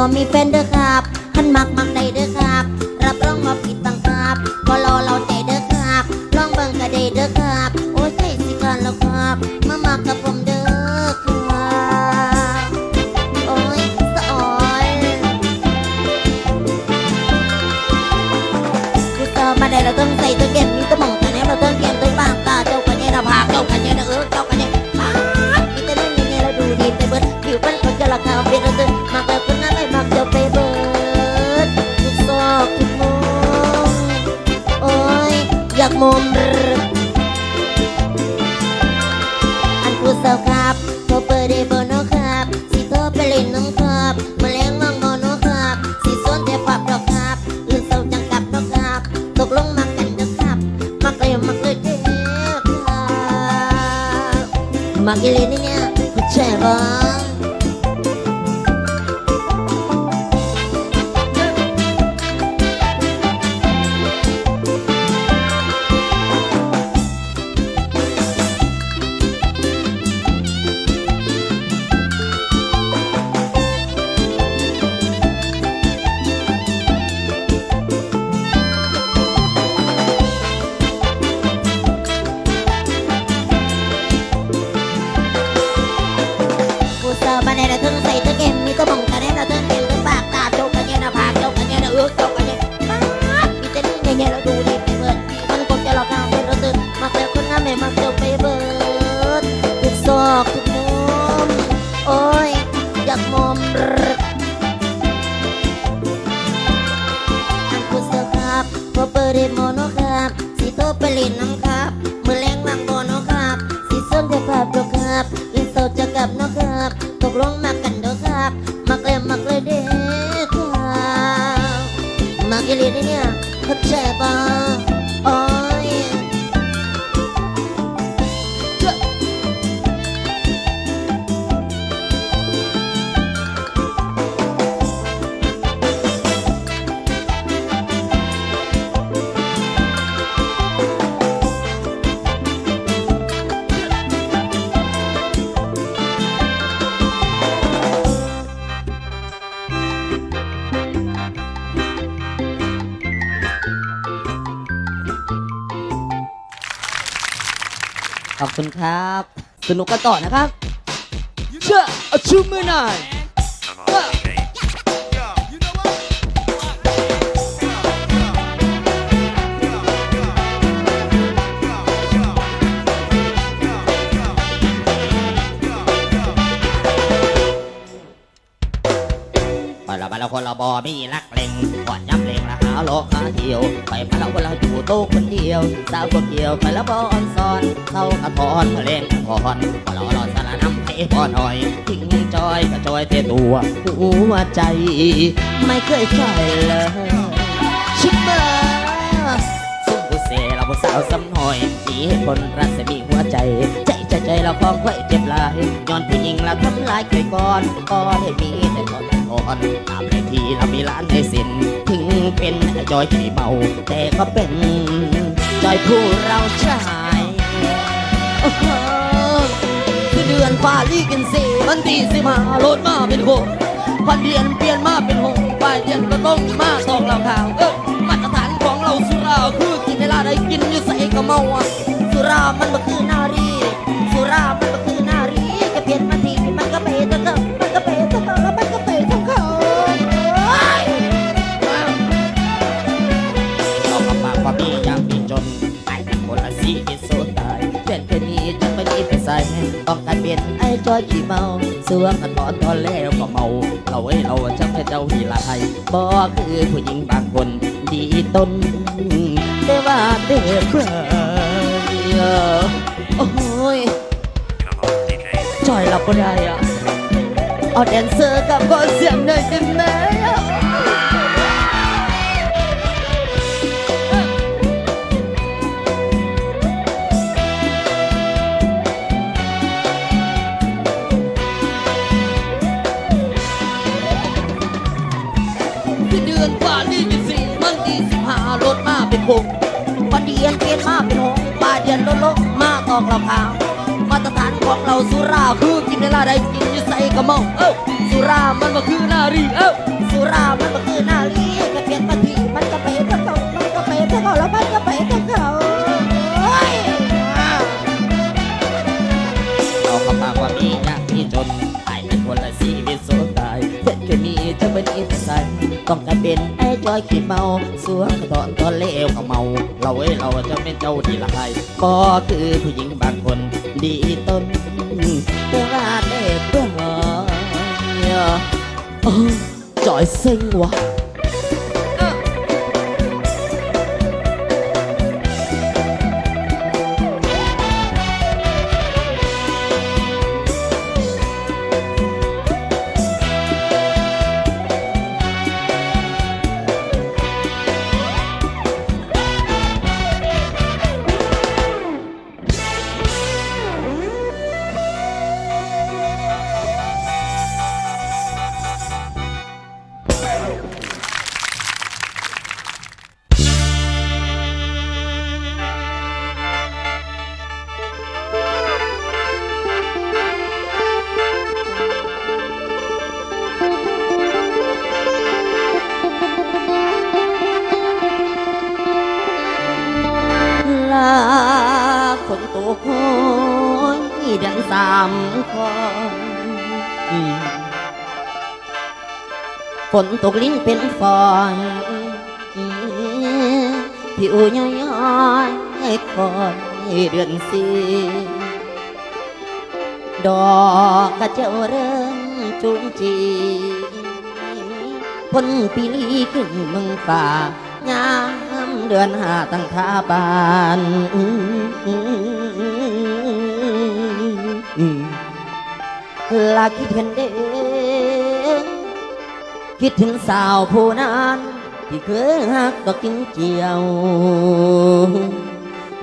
มบ่มีแฟนเด้อครับขันมักมักได้เด้อครับ รับรองว่าผิดบังครับบ่รอเราใจเด้อครับ ลองเบิ่งก็ได้เด้อครับ โอ้ยใจสิการแล้วครับ มามักกับผมเด้อครับโอ้ยสะอ่อนผู้สาวมาได้เราต้องใส่ตัวเก็บมีตัวหมองกันแน่เราต้องเก็บตัวปากตาเจ้ากันเนี่ยนะผาเจ้ากันเนี่ยนะเออเจ้ากันเนี่ยปากอีแต่นั่นเนี่ยเราดูดีไปเบิดผิวมันก็จะราคาเปลี่ยนเราเดินมักแบบคนนั้นไม่มัก อยากมุมรึอันผู้สาวครับโทรเปิดได้บ่นาะครับ สิโทรไปเล่นน้ำครับมาแมลงวังบ่นาะครับ สิสนแต่ปับดอกครับอื่นเศร้าจังกลับเนาครับ ตกลงมากันเด้อครับมักเลยมักเลยเด้อครับมักอีเลยนี่เนี่ย กอีหลีนี่เนี่ยเข้าใจปะ คุณครับ สนุกกันต่อนะครับเชื่อชูมือหน่อยเอ้อไปละไปละคนละบอมีรักเล็งก่อนย้ำ ล็งละหาโลกหาเที่ยว ไปมาละคนละอยู่โต๊ะคนเดียวสาวก็เกี่ยวไปละบออนซอนเข้ากระทอนมาเล่นกระทอนพอเราเราสารน้ำให้พอหน่อยทิ้งจอยก็จอยเทตัวหัวใจ ไม่เคยใช่เลยชิบเบอร์ซุ่มผู้เสเราผู้สาวซ้ำหน่อยมีเหตุผลรักจะมีหัวใจใจใจใจเราคล้องค่อยเจ็บลายย้อนผู้หญิงเราทำลายใครก่อนก็ได้มีแต่ก่อน อ่อนตามเลที่เรามีร้านในสินถึงเป็นจอยที่เบา แต่ก็เป็นจอยผู้เราชายคือเดือนฟ้าลีกินสีมันตีสิมาโลดมาเป็นหกพันเดือนเปลี่ยนมาเป็นหกปลายเดือนก็ต้องมาตองเราข่าวเออมา นแค่นี้จะไม่ดีไปใส่ต้องการเปลี่ยนไอ้จอยขี้เมาเสือกกันตอนตอนแล้วก็เมาเราไอ้เราจะไม่เจ้าหีลายบ่คือผู้หญิงบางคน ดีต้นแต่ว่าเด็กเพื่อโอ้ยจอยรับก็ได้อะเอาแดนเซอร์กับก็เสียงหน่อยได้ไหม อกเราขาวมาตรฐานของเราสุราคือกินเวลาใดกินอยู่ใส่กระมองเอ้าสุรามันก็คือนารีเอ้าสุรามันก็คือนารีก็เปลี่ยนปฏิมันก็ไปทั้งเขามันก็ไปทั้งเขาแล้วมันก็ไปทั้งเขาเฮ้ยเราเขาปากว่ามียากมีจนไอ้เป็นคนละชีวิตสูญตายเพื่อนเคมีจะเป็นอินสัน ต้องการเป็นไอ้จอยขี้เมาสวงตอนตอนเลวก็เมา เราเอ้เราจะเป็นเจ้าดีละให้ก็คือผู้หญิงบางคน ดีต้นเพื่อว่าเด็กเพื่อนหอยเออจอยเซ็งวะ สามคนฝนตกลิ้นเป็นฟอนผิวย้อยๆให้คอยเดือนสีดอกกระเจ้าเริ่มจุงจีพ้นปีลีขึ้นเมึงฝ่างามเดือนหาตั้งท่าบาน ลาคิดเห็นเด้งคิดถึงสาวผู้นั้นที่เคยหักดอกกินเจียว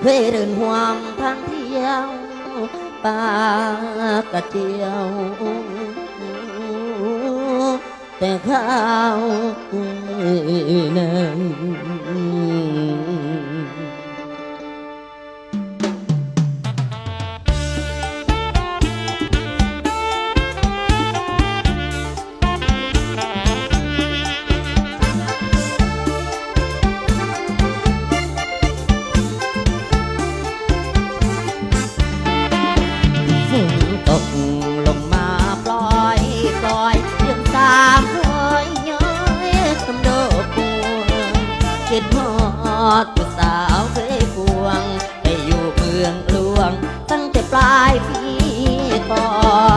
เคยเดินห่วงทางเที่ยวปากระเจียว แต่ข้าวนั้น คิดฮอดผู้สาวเคยพวงไปอยู่เมืองหลวง ตั้งแต่ปลายปีก่อ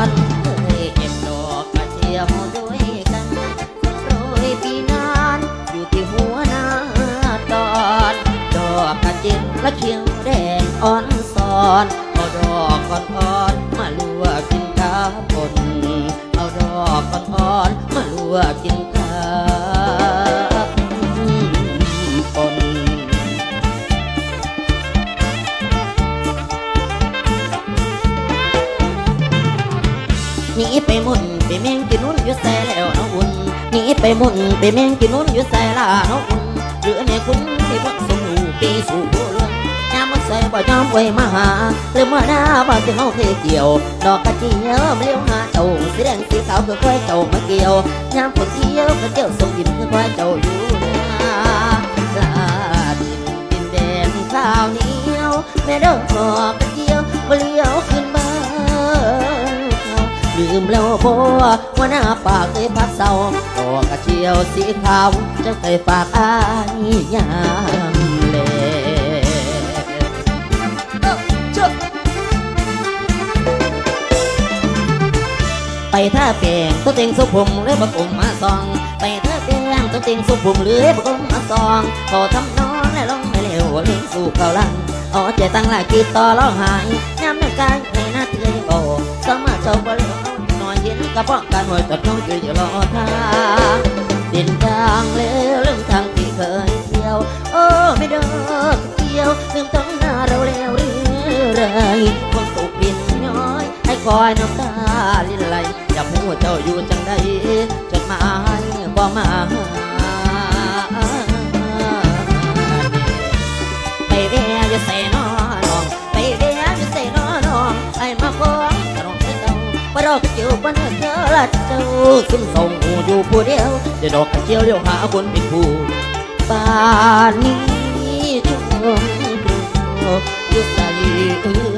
นเคยเก็บดอกกระเทียมด้วยกันโรยปีนานอยู่ที่หัวหน้าตอนดอกกระเจียมและเขียวแดงอ่อนสอนเอาดอกอ่อนๆมาลวกกินกับปนเอาดอกอ่อนๆมาลวกกินกับ หนีไปมุนไปเมงกินนุ่นอยู่แซ่แล้วน้องอุ่นหนีไปมุนไปเมงกินนุ่นอยู่แซ่ลาน้องอุ่นหรือแม่คุณที่พักสมูปีสู่บัวเรืองยามมาใส่บ่ยอมไว้มาหาหรือเมื่อหน้าบ่จะเอาเคเกี่ยว ดอกกระเจียวมาเลี้ยวหาเจ้าสีแดงสีขาวคือควายเจ้ามาเกี่ยวยามฝนเที่ยวกระเจียวส่งยิ้มคือควายเจ้าอยู่นาลาดินดินแดนข้าวเหนียวแม่เดอกดอกระเจียวมาเลี้ยวขึ้นบ้าน ลืมแล้วบ่ว่าหน้าปากเคยพักเศร้าดอกกระเจียวสีขาวเจะเคยฝากอายยามเลไปท่าแปลงตัวเต็งสุผมหรือบักอมมาซอง ไปท่าแปลงตัวเต็งสุผมหรือบักอมมาซองขอทำนอนและลงไม่เร็วเลี้ยงสู่เขาลังเอใจตั้งหลายกีดต่อร้องหายย้ำในกายในหน้าเตือนโบสม กระเพาะการหวยตัดน้องจุยอยู่รอท่าดินทางเร็วลืมทางที่เคยเที่ยว โอ้ไม่เดินเที่ยวลืมต้องหน้าเราเร็วเรื่อยคนตกดินย้อย ให้คอยน้ำตาลินไหลอยากหูเจ้าอยู่จังใดจดหมายบ่มาไปแว่อยู่ใส่นอ จียวปนเธอละเจ้าซุ่มส่งหูอยู่ผู้เดียวจะดอกกระเจียวเลี้ยวหาคนเป็นผู้ป่านนี้ชมอยู่ใส่